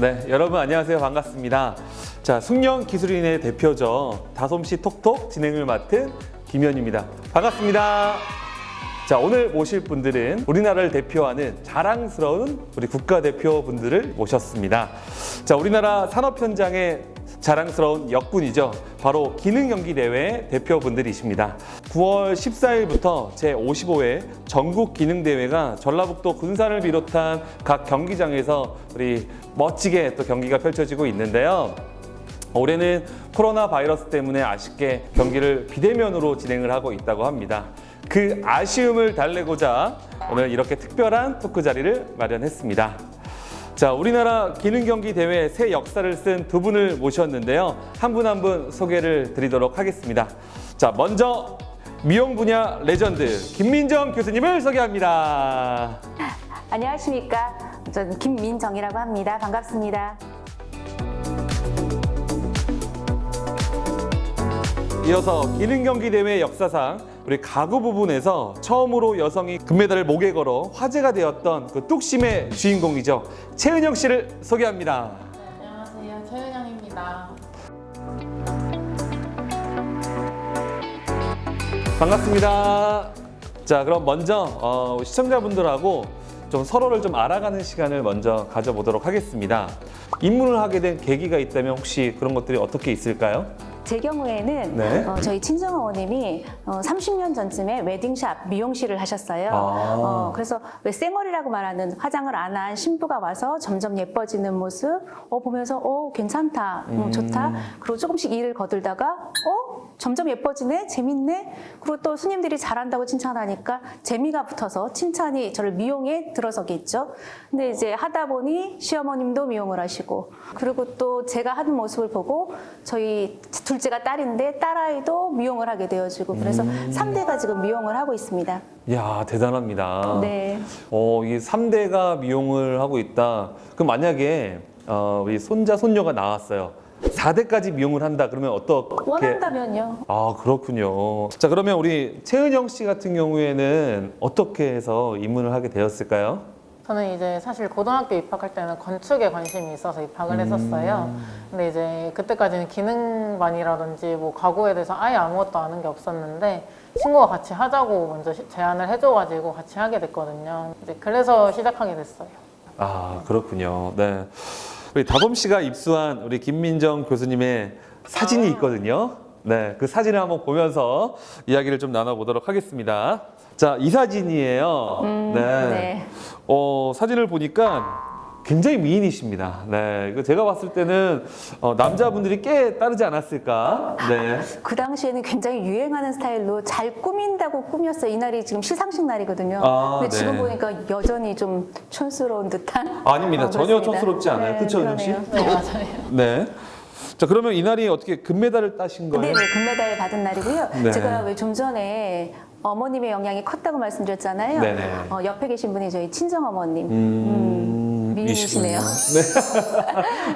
네, 여러분 안녕하세요. 반갑습니다. 자, 숙련 기술인의 대표죠. 다솜씨 톡톡 진행을 맡은 김현입니다. 반갑습니다. 자, 오늘 모실 분들은 우리나라를 대표하는 자랑스러운 우리 국가대표 분들을 모셨습니다. 자, 우리나라 산업 현장의 자랑스러운 역군이죠. 바로 기능경기대회 대표분들이십니다. 9월 14일부터 제55회 전국 기능대회가 전라북도 군산을 비롯한 각 경기장에서 우리 멋지게 또 경기가 펼쳐지고 있는데요. 올해는 코로나 바이러스 때문에 아쉽게 경기를 비대면으로 진행을 하고 있다고 합니다. 그 아쉬움을 달래고자 오늘 이렇게 특별한 토크 자리를 마련했습니다. 자, 우리나라 기능 경기 대회 새 역사를 쓴 두 분을 모셨는데요. 한분 한 분 소개를 드리도록 하겠습니다. 자, 먼저 미용 분야 레전드 김민정 교수님을 소개합니다. 안녕하십니까. 저는 김민정이라고 합니다. 반갑습니다. 이어서 기능 경기 대회 역사상 우리 가구 부분에서 처음으로 여성이 금메달을 목에 걸어 화제가 되었던 그 뚝심의 주인공이죠. 최은영 씨를 소개합니다. 안녕하세요. 최은영입니다. 반갑습니다. 자, 그럼 먼저 어, 시청자분들하고 좀 서로를 좀 알아가는 시간을 먼저 가져보도록 하겠습니다. 입문을 하게 된 계기가 있다면 혹시 그런 것들이 어떻게 있을까요? 제 경우에는 네. 어, 저희 친정 어머님이 어, 30년 전쯤에 웨딩샵 미용실을 하셨어요. 아. 어, 그래서 왜 쌩얼이라고 말하는 화장을 안 한 신부가 와서 점점 예뻐지는 모습 어, 보면서 어 괜찮다, 음, 좋다. 그리고 조금씩 일을 거들다가 어 점점 예뻐지네, 재밌네. 그리고 또 스님들이 잘한다고 칭찬하니까 재미가 붙어서 칭찬이 저를 미용에 들어서게 있죠. 근데 이제 하다 보니 시어머님도 미용을 하시고 그리고 또 제가 하는 모습을 보고 저희 둘째가 딸인데 딸아이도 미용을 하게 되어지고 그래서 삼대가 지금 미용을 하고 있습니다. 이야, 대단합니다. 네. 어, 이 3대가 미용을 하고 있다. 그럼 만약에 어, 우리 손자, 손녀가 나왔어요. 4대까지 미용을 한다. 그러면 어떻게? 원한다면요. 아, 그렇군요. 자, 그러면 우리 최은영 씨 같은 경우에는 어떻게 해서 입문을 하게 되었을까요? 저는 이제 사실 고등학교 입학할 때는 건축에 관심이 있어서 입학을 했었어요. 근데 이제 그때까지는 기능반이라든지 뭐 가구에 대해서 아예 아무것도 아는 게 없었는데 친구가 같이 하자고 먼저 시- 제안을 해줘가지고 같이 하게 됐거든요. 이제 그래서 시작하게 됐어요. 아, 그렇군요. 네. 우리 다솜 씨가 입수한 우리 김민정 교수님의 사진이 있거든요. 네, 그 사진을 한번 보면서 이야기를 좀 나눠보도록 하겠습니다. 자, 이 사진이에요. 네. 네. 어, 사진을 보니까 굉장히 미인이십니다. 네, 이거 제가 봤을 때는 어, 남자분들이 꽤 따르지 않았을까. 네. 그 당시에는 굉장히 유행하는 스타일로 잘 꾸민다고 꾸몄어요. 이날이 지금 시상식 날이거든요. 아, 근데 지금 네. 보니까 여전히 좀 촌스러운 듯한. 아닙니다. 어, 전혀 그렇습니다. 촌스럽지 않아요. 네, 그쵸, 은영 씨? 네, 맞아요. 네. 자, 그러면 이날이 어떻게 금메달을 따신 거예요? 네, 네, 금메달 받은 날이고요. 네. 제가 왜 좀 전에 어머님의 영향이 컸다고 말씀드렸잖아요. 네네. 어, 옆에 계신 분이 저희 친정 어머님. 음, 미인이시네요. 이시군요.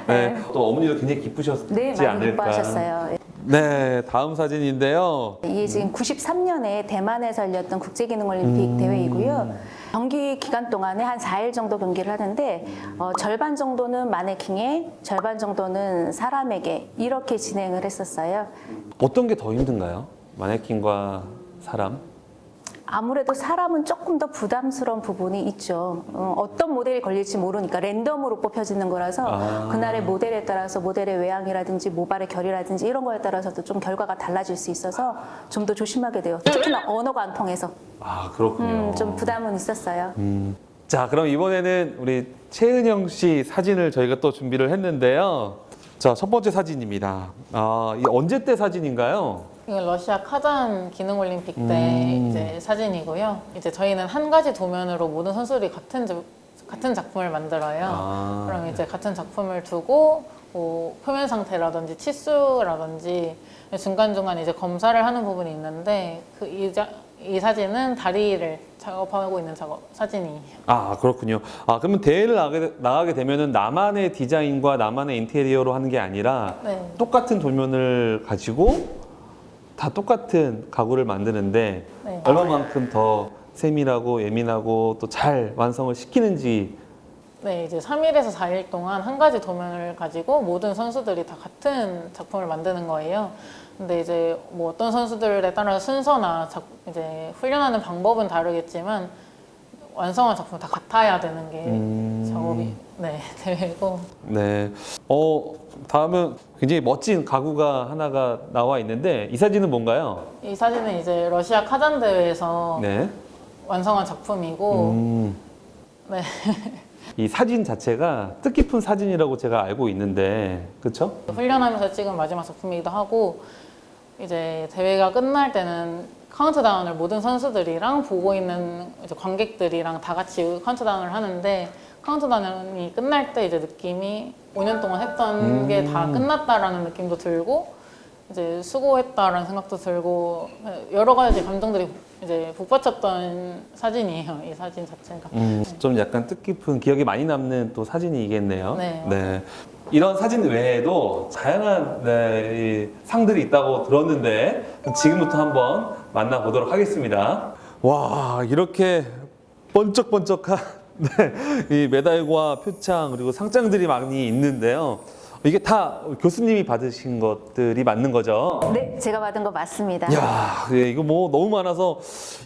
네. 네. 또 어머니도 굉장히 기쁘셨지 네, 많이 않을까. 기뻐하셨어요. 네, 다음 사진인데요. 이게 지금 93년에 대만에서 열렸던 국제기능올림픽 대회이고요. 경기 기간 동안에 한 4일 정도 경기를 하는데 어, 절반 정도는 마네킹에 절반 정도는 사람에게 이렇게 진행을 했었어요. 어떤 게 더 힘든가요? 마네킹과 사람? 아무래도 사람은 조금 더 부담스러운 부분이 있죠. 어, 떤 모델이 걸릴지 모르니까 랜덤으로 뽑혀지는 거라서 아. 그날의 모델에 따라서 모델의 외양이라든지 모발의 결이라든지 이런 거에 따라서도 좀 결과가 달라질 수 있어서 좀 더 조심하게 돼요. 특히나 언어가 안 통해서 아, 그렇군요. 음, 좀 부담은 있었어요. 음. 자, 그럼 이번에는 우리 최은영 씨 사진을 저희가 또 준비를 했는데요. 자, 첫 번째 사진입니다. 아, 이 언제 때 사진인가요? 이건 러시아 카잔 기능 올림픽 때 음. 이제 사진이고요. 이제 저희는 한 가지 도면으로 모든 선수들이 같은 자- 같은 작품을 만들어요. 아. 그럼 이제 같은 작품을 두고 뭐 표면 상태라든지 치수라든지 중간 중간 이제 검사를 하는 부분이 있는데 그이 이 사진은 다리를 작업하고 있는 작업 사진이에요. 아 그렇군요. 아 그러면 대회를 나가게, 나가게 되면은 나만의 디자인과 나만의 인테리어로 하는 게 아니라 네. 똑같은 도면을 가지고 다 똑같은 가구를 만드는데 네. 얼마만큼 더 세밀하고 예민하고 또 잘 완성을 시키는지 네, 이제 3일에서 4일 동안 한 가지 도면을 가지고 모든 선수들이 다 같은 작품을 만드는 거예요. 근데 이제 뭐 어떤 선수들에 따라 순서나 작- 이제 훈련하는 방법은 다르겠지만 완성한 작품 다 같아야 되는 게 음. 작업이 네 대회고 네. 어, 다음은 굉장히 멋진 가구가 하나가 나와 있는데 이 사진은 뭔가요? 이 사진은 이제 러시아 카잔 대회에서 네. 완성한 작품이고 음. 네. 이 사진 자체가 뜻깊은 사진이라고 제가 알고 있는데, 그렇죠? 훈련하면서 찍은 마지막 작품이기도 하고 이제 대회가 끝날 때는 카운트다운을 모든 선수들이랑 보고 있는 이제 관객들이랑 다 같이 카운트다운을 하는데 카운트다운이 끝날 때 이제 느낌이 5년 동안 했던 게다 끝났다라는 느낌도 들고 이제 수고했다라는 생각도 들고 여러 가지 감정들이 이제 북받쳤던 사진이에요 이 사진 자체가 음, 좀 약간 뜻깊은 기억이 많이 남는 또 사진이겠네요. 네. 이런 사진 외에도 다양한 네, 이 상들이 있다고 들었는데 지금부터 한번 만나보도록 하겠습니다. 와 이렇게 번쩍번쩍한 네, 이 메달과 표창 그리고 상장들이 많이 있는데요. 이게 다 교수님이 받으신 것들이 맞는 거죠? 네, 제가 받은 거 맞습니다. 야, 예, 이거 뭐 너무 많아서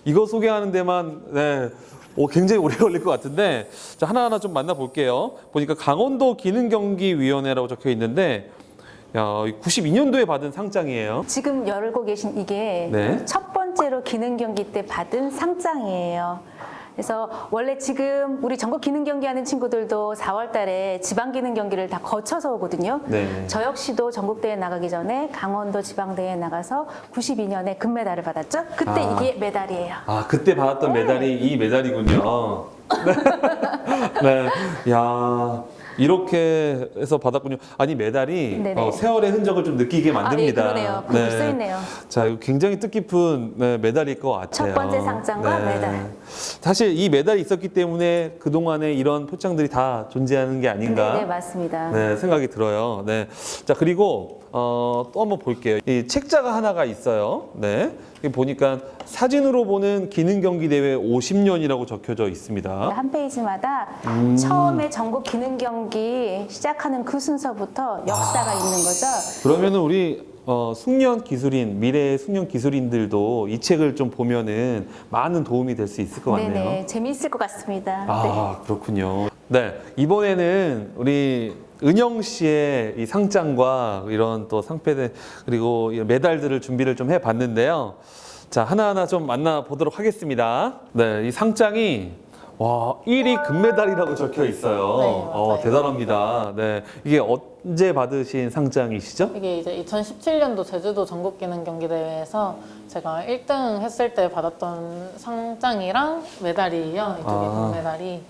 이거 소개하는 데만 네, 오, 굉장히 오래 걸릴 것 같은데 자, 하나하나 좀 만나볼게요. 보니까 강원도 기능경기위원회라고 적혀 있는데 야, 92년도에 받은 상장이에요. 지금 열고 계신 이게 네. 첫 번째로 기능 경기 때 받은 상장이에요. 그래서 원래 지금 우리 전국 기능 경기 하는 친구들도 4월 달에 지방 기능 경기를 다 거쳐서 오거든요. 네. 저 역시도 전국대회 나가기 전에 강원도 지방대회에 나가서 92년에 금메달을 받았죠. 그때 아. 이게 메달이에요. 아, 그때 받았던 메달이 이 메달이군요. 네. 네. 야, 이렇게 해서 받았군요. 아니, 메달이 네네. 어, 세월의 흔적을 좀 느끼게 만듭니다. 아, 예, 그러네요. 거기 써있네요. 자, 이거 굉장히 뜻깊은 네, 메달일 것 같아요. 첫 번째 상장과 메달. 사실 이 메달이 있었기 때문에 그 동안에 이런 표창들이 다 존재하는 게 아닌가 네, 네, 맞습니다. 네, 생각이 들어요. 네. 자, 그리고 어, 또 한번 볼게요. 이 책자가 하나가 있어요. 네. 여기 보니까 사진으로 보는 기능 경기 대회 50년이라고 적혀져 있습니다. 한 페이지마다 음. 처음에 전국 기능 경기 시작하는 그 순서부터 역사가 아. 있는 거죠. 그러면은 우리 어, 숙련 기술인 미래의 숙련 기술인들도 이 책을 좀 보면은 많은 도움이 될 수 있을 것 같네요. 네네, 재미있을 것 같습니다. 네. 아 그렇군요. 네 이번에는 우리 은영 씨의 이 상장과 이런 또 상패들 그리고 이 메달들을 준비를 좀 해봤는데요. 자 하나하나 좀 만나보도록 하겠습니다. 네이 상장이 와 1위 금메달이라고 적혀 있어요. 네, 어, 맞아요. 대단합니다. 네 이게 언제 받으신 상장이시죠? 이게 이제 2017년도 제주도 전국기능 경기대회에서 제가 1등 했을 때 받았던 상장이랑 메달이에요. 이두 개 아. 금메달이.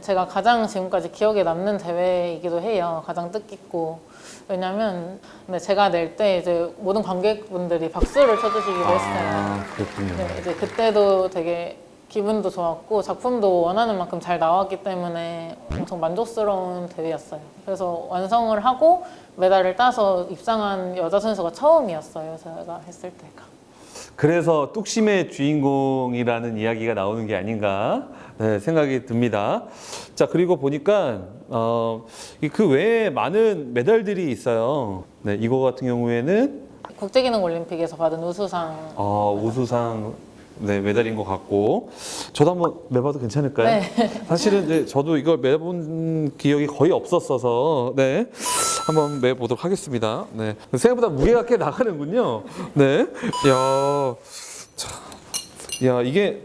제가 가장 지금까지 기억에 남는 대회이기도 해요. 가장 뜻깊고. 왜냐면 근데 제가 낼 때 이제 모든 관객분들이 박수를 쳐주시기도 했어요. 아 그렇군요. 네, 이제 그때도 되게 기분도 좋았고 작품도 원하는 만큼 잘 나왔기 때문에 엄청 만족스러운 대회였어요. 그래서 완성을 하고 메달을 따서 입상한 여자 선수가 처음이었어요. 제가 했을 때가. 그래서 뚝심의 주인공이라는 이야기가 나오는 게 아닌가 네, 생각이 듭니다. 자 그리고 보니까 어, 이그 외에 많은 메달들이 있어요. 네, 이거 같은 경우에는 국제기능올림픽에서 받은 우수상. 어, 우수상 네, 메달인 것 같고 저도 한번 매봐도 괜찮을까요? 네. 사실은 이제 저도 이걸 매본 기억이 거의 없었어서 네 한번 매보도록 하겠습니다. 네 생각보다 무게가 꽤 나가는군요. 네, 야, 자, 야 이게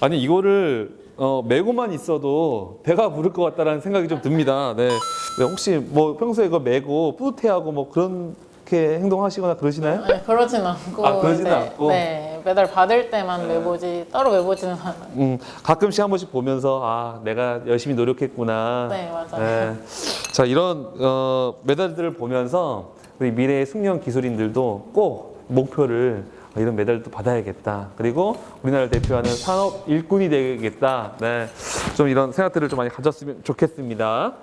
아니 이거를 어, 메고만 있어도 배가 부를 것 같다라는 생각이 좀 듭니다. 네, 네, 혹시 뭐 평소에 이거 메고 뿌듯해하고 뭐 그렇게 행동하시거나 그러시나요? 아니 그러진 않고. 아, 그러진 이제, 않고? 네, 메달 받을 때만 메보지 따로 메보지는 않아요. 음, 가끔씩 한 번씩 보면서 아 내가 열심히 노력했구나. 네, 맞아요. 네. 자 이런 어, 메달들을 보면서 우리 미래의 숙련 기술인들도 꼭 목표를 이런 메달도 받아야겠다. 그리고 우리나라를 대표하는 산업 일꾼이 되겠다. 네. 좀 이런 생각들을 좀 많이 가졌으면 좋겠습니다.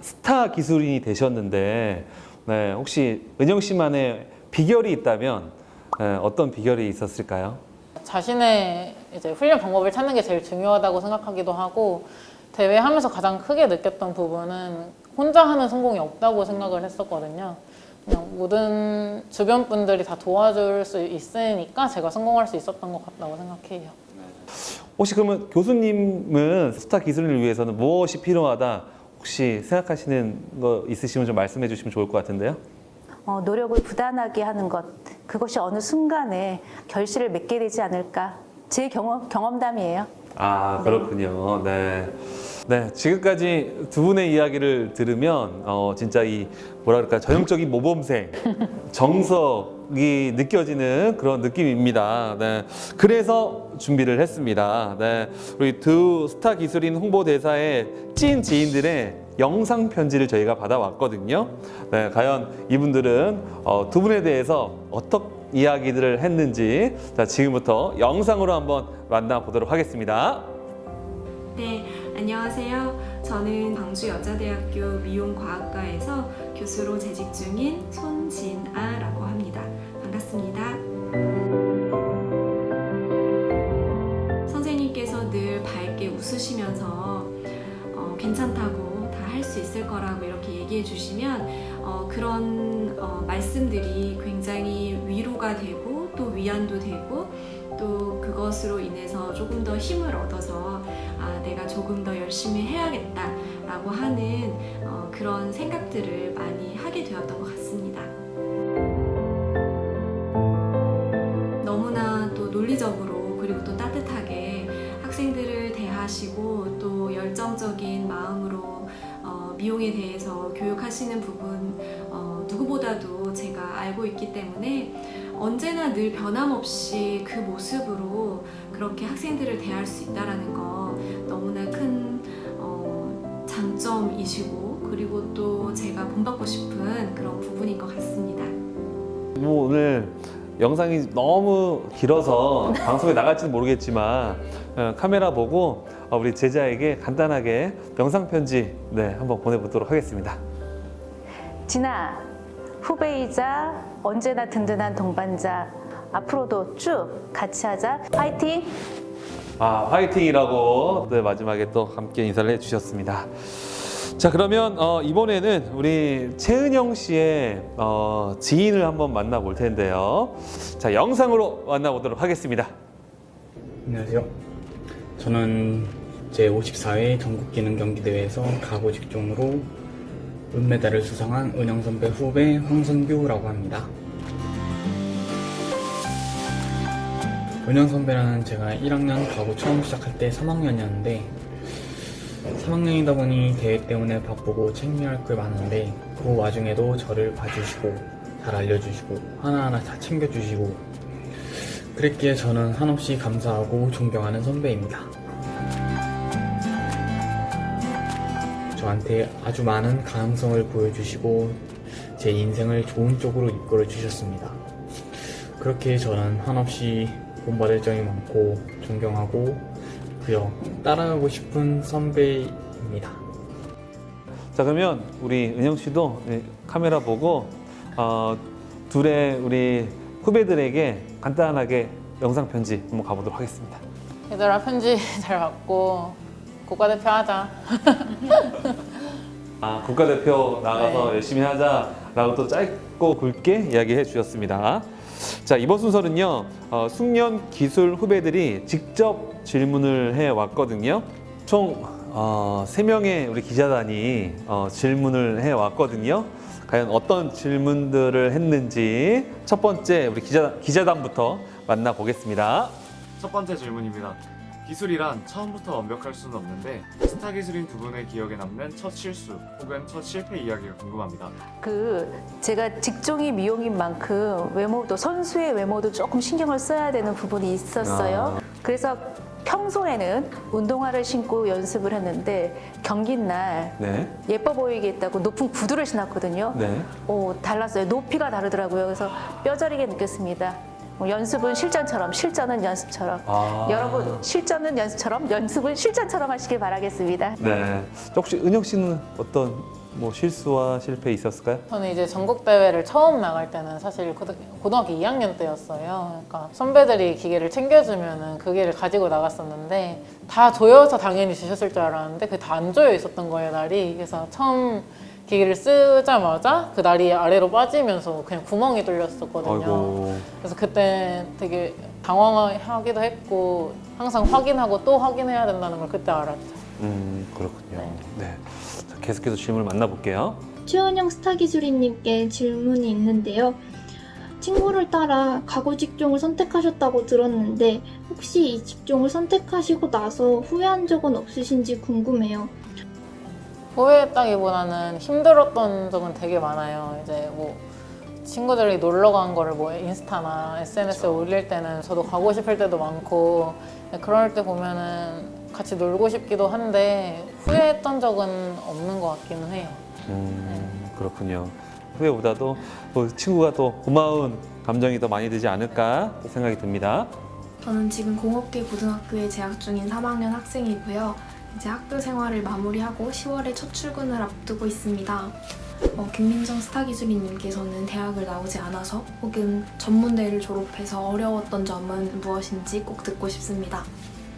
스타 기술인이 되셨는데 네, 혹시 은영 씨만의 비결이 있다면 네, 어떤 비결이 있었을까요? 자신의 이제 훈련 방법을 찾는 게 제일 중요하다고 생각하기도 하고 대회하면서 가장 크게 느꼈던 부분은 혼자 하는 성공이 없다고 생각을 했었거든요. 그냥 모든 주변 분들이 다 도와줄 수 있으니까 제가 성공할 수 있었던 것 같다고 생각해요. 혹시 그러면 교수님은 스타 기술을 위해서는 무엇이 필요하다 혹시 생각하시는 거 있으시면 좀 말씀해 주시면 좋을 것 같은데요. 어, 노력을 부단하게 하는 것 그것이 어느 순간에 결실을 맺게 되지 않을까 제 경험 경험담이에요. 아 그렇군요. 네. 네 지금까지 두 분의 이야기를 들으면 어, 진짜 이 뭐라 그럴까 전형적인 모범생 정석이 느껴지는 그런 느낌입니다. 네. 그래서 준비를 했습니다. 네. 우리 두 스타 기술인 홍보 대사의 찐 지인들의 영상 편지를 저희가 받아왔거든요. 네, 과연 이분들은 어, 두 분에 대해서 어떤 이야기들을 했는지 자, 지금부터 영상으로 한번 만나보도록 하겠습니다. 네, 안녕하세요. 저는 광주여자대학교 미용과학과에서 교수로 재직 중인 손진아라고 해야겠다라고 하는 어, 그런 생각들을 많이 하게 되었던 것 같습니다. 너무나 또 논리적으로 그리고 또 따뜻하게 학생들을 대하시고 또 열정적인 마음으로 어, 미용에 대해서 교육하시는 부분 어, 누구보다도 제가 알고 있기 때문에 언제나 늘 변함없이 그 모습으로 그렇게 학생들을 대할 수 있다라는 거 너무나 큰 어, 장점이시고 그리고 또 제가 본받고 싶은 그런 부분인 것 같습니다. 뭐 오늘 영상이 너무 길어서 방송에 나갈지는 모르겠지만 어, 카메라 보고 어, 우리 제자에게 간단하게 영상 편지 네 한번 보내보도록 하겠습니다. 진아 후배이자 언제나 든든한 동반자 앞으로도 쭉 같이 하자 파이팅 아 화이팅이라고 네, 마지막에 또 함께 인사를 해주셨습니다. 자 그러면 어, 이번에는 우리 최은영 씨의 어, 지인을 한번 만나볼 텐데요. 자 영상으로 만나보도록 하겠습니다. 안녕하세요. 저는 제 54회 전국기능 경기대회에서 가구 직종으로 은메달을 수상한 은영 선배 후배 황선규라고 합니다. 은영 선배는 제가 1학년 가구 처음 시작할 때 3학년이었는데 3학년이다 보니 대회 때문에 바쁘고 챙겨야 할게 많은데 그 와중에도 저를 봐주시고 잘 알려주시고 하나하나 다 챙겨주시고 그랬기에 저는 한없이 감사하고 존경하는 선배입니다. 저한테 아주 많은 가능성을 보여주시고 제 인생을 좋은 쪽으로 이끌어 주셨습니다. 그렇게 저는 한없이 본받을 점이 많고 존경하고 그여 따라가고 싶은 선배입니다. 자 그러면 우리 은영 씨도 네, 카메라 보고 어, 둘의 우리 후배들에게 간단하게 영상 편지 한번 가보도록 하겠습니다. 얘들아 편지 잘 받고 국가대표 하자. 아, 국가대표 나가서 네. 열심히 하자라고 또 짧고 굵게 이야기해 주셨습니다. 자, 이번 순서는요, 어, 숙련 기술 후배들이 직접 질문을 해 왔거든요. 총, 어, 3명의 우리 기자단이 어, 질문을 해 왔거든요. 과연 어떤 질문들을 했는지 첫 번째 우리 기자, 기자단부터 만나보겠습니다. 첫 번째 질문입니다. 기술이란 처음부터 완벽할 수는 없는데 스타 기술인 두 분의 기억에 남는 첫 실수 혹은 첫 실패 이야기가 궁금합니다. 그 제가 직종이 미용인 만큼 외모도 선수의 외모도 조금 신경을 써야 되는 부분이 있었어요. 그래서 평소에는 운동화를 신고 연습을 했는데 경기 날 네. 예뻐 보이겠다고 높은 구두를 신었거든요. 네. 오, 달랐어요. 높이가 다르더라고요. 그래서 뼈저리게 느꼈습니다. 뭐 연습은 실전처럼, 실전은 연습처럼. 아. 여러분, 실전은 연습처럼, 연습은 실전처럼 하시길 바라겠습니다. 네. 혹시 은영 씨는 어떤 뭐 실수와 실패 있었을까요? 저는 이제 전국 대회를 처음 나갈 때는 사실 고등- 고등학교 2학년 때였어요. 그러니까 선배들이 기계를 챙겨주면은 그 기계를 가지고 나갔었는데 다 조여서 당연히 주셨을 줄 알았는데 그게 다 안 조여 있었던 거예요 날이. 그래서 처음 기계를 쓰자마자 그 날이 아래로 빠지면서 그냥 구멍이 뚫렸었거든요. 아이고. 그래서 그때 되게 당황하기도 했고 항상 확인하고 또 확인해야 된다는 걸 그때 알았죠. 음, 그렇군요. 네. 자, 계속해서 질문을 만나볼게요. 최원영 스타 기술인님께 질문이 있는데요. 친구를 따라 가구 직종을 선택하셨다고 들었는데 혹시 이 직종을 선택하시고 나서 후회한 적은 없으신지 궁금해요. 후회했다기보다는 힘들었던 적은 되게 많아요. 이제 뭐 친구들이 놀러 간 거를 뭐 인스타나 SNS에 올릴 때는 저도 가고 싶을 때도 많고 그럴 때 보면은 같이 놀고 싶기도 한데 후회했던 적은 없는 것 같기는 해요. 음, 그렇군요. 후회보다도 뭐 친구가 또 고마운 감정이 더 많이 들지 않을까 생각이 듭니다. 저는 지금 공업계 고등학교에 재학 중인 3학년 학생이고요. 이제 학교 생활을 마무리하고 10월에 첫 출근을 앞두고 있습니다. 어, 김민정 스타 기술인님께서는 대학을 나오지 않아서 혹은 전문대를 졸업해서 어려웠던 점은 무엇인지 꼭 듣고 싶습니다.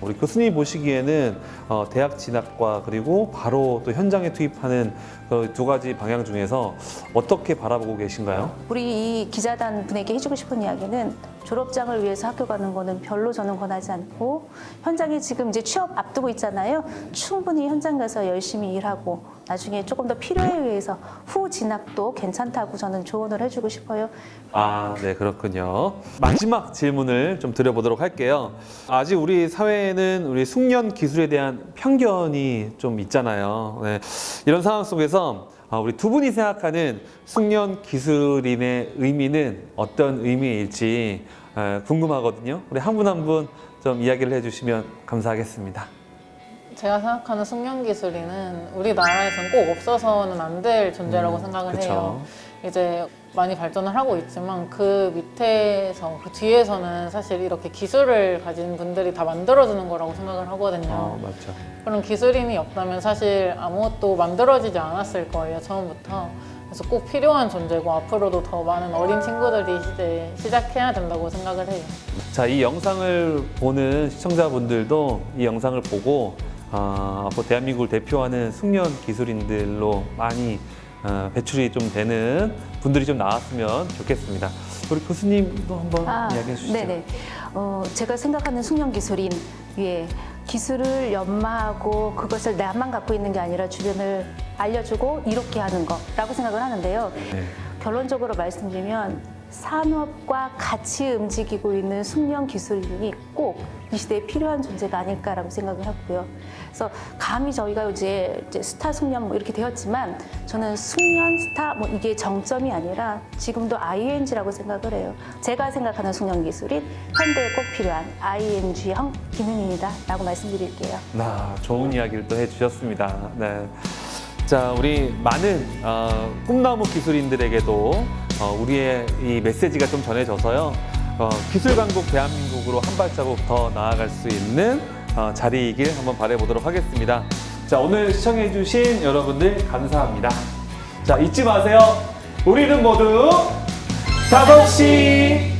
우리 교수님이 보시기에는 어, 대학 진학과 그리고 바로 또 현장에 투입하는 그 두 가지 방향 중에서 어떻게 바라보고 계신가요? 우리 이 기자단 분에게 해주고 싶은 이야기는 졸업장을 위해서 학교 가는 거는 별로 저는 권하지 않고 현장에 지금 이제 취업 앞두고 있잖아요. 충분히 현장 가서 열심히 일하고 나중에 조금 더 필요에 의해서 후 진학도 괜찮다고 저는 조언을 해주고 싶어요. 아, 네, 그렇군요. 마지막 질문을 좀 드려보도록 할게요. 아직 우리 사회에는 우리 숙련 기술에 대한 편견이 좀 있잖아요. 네. 이런 상황 속에서 아, 우리 두 분이 생각하는 숙련 기술인의 의미는 어떤 의미일지 에, 궁금하거든요. 우리 한 분 한 분 좀 이야기를 해주시면 감사하겠습니다. 제가 생각하는 숙련 기술인은 우리나라에서는 꼭 없어서는 안 될 존재라고 생각을 그쵸. 해요. 이제 많이 발전을 하고 있지만 그 밑에서 그 뒤에서는 사실 이렇게 기술을 가진 분들이 다 만들어주는 거라고 생각을 하거든요. 어, 맞죠. 그런 기술인이 없다면 사실 아무것도 만들어지지 않았을 거예요 처음부터. 그래서 꼭 필요한 존재고 앞으로도 더 많은 어린 친구들이 이제 시작해야 된다고 생각을 해요. 자, 이 영상을 보는 시청자분들도 이 영상을 보고 아, 앞으로 대한민국을 대표하는 숙련 기술인들로 많이 어, 배출이 좀 되는 분들이 좀 나왔으면 좋겠습니다. 우리 교수님도 한번 이야기해 주시죠. 아, 네네. 어, 제가 생각하는 숙련 기술인 위에 기술을 연마하고 그것을 나만 갖고 있는 게 아니라 주변을 알려주고 이롭게 하는 거라고 생각을 하는데요. 네. 결론적으로 말씀드리면 산업과 같이 움직이고 있는 숙련 기술인이 꼭 이 시대에 필요한 존재가 아닐까라고 생각을 하고요. 그래서 감히 저희가 이제, 이제 스타 숙련 뭐 이렇게 되었지만 저는 숙련 스타 뭐 이게 정점이 아니라 지금도 ING라고 생각을 해요. 제가 생각하는 숙련 기술인 현대에 꼭 필요한 ING형 기능입니다라고 말씀드릴게요. 나 좋은 이야기를 또 해주셨습니다. 네. 자, 우리 많은 어, 꿈나무 기술인들에게도 어, 우리의 이 메시지가 좀 전해져서요. 어, 기술 강국 대한민국으로 한 발자국 더 나아갈 수 있는 어, 자리이길 한번 바라보도록 하겠습니다. 자, 오늘 시청해주신 여러분들 감사합니다. 자, 잊지 마세요. 우리는 모두 다섯 시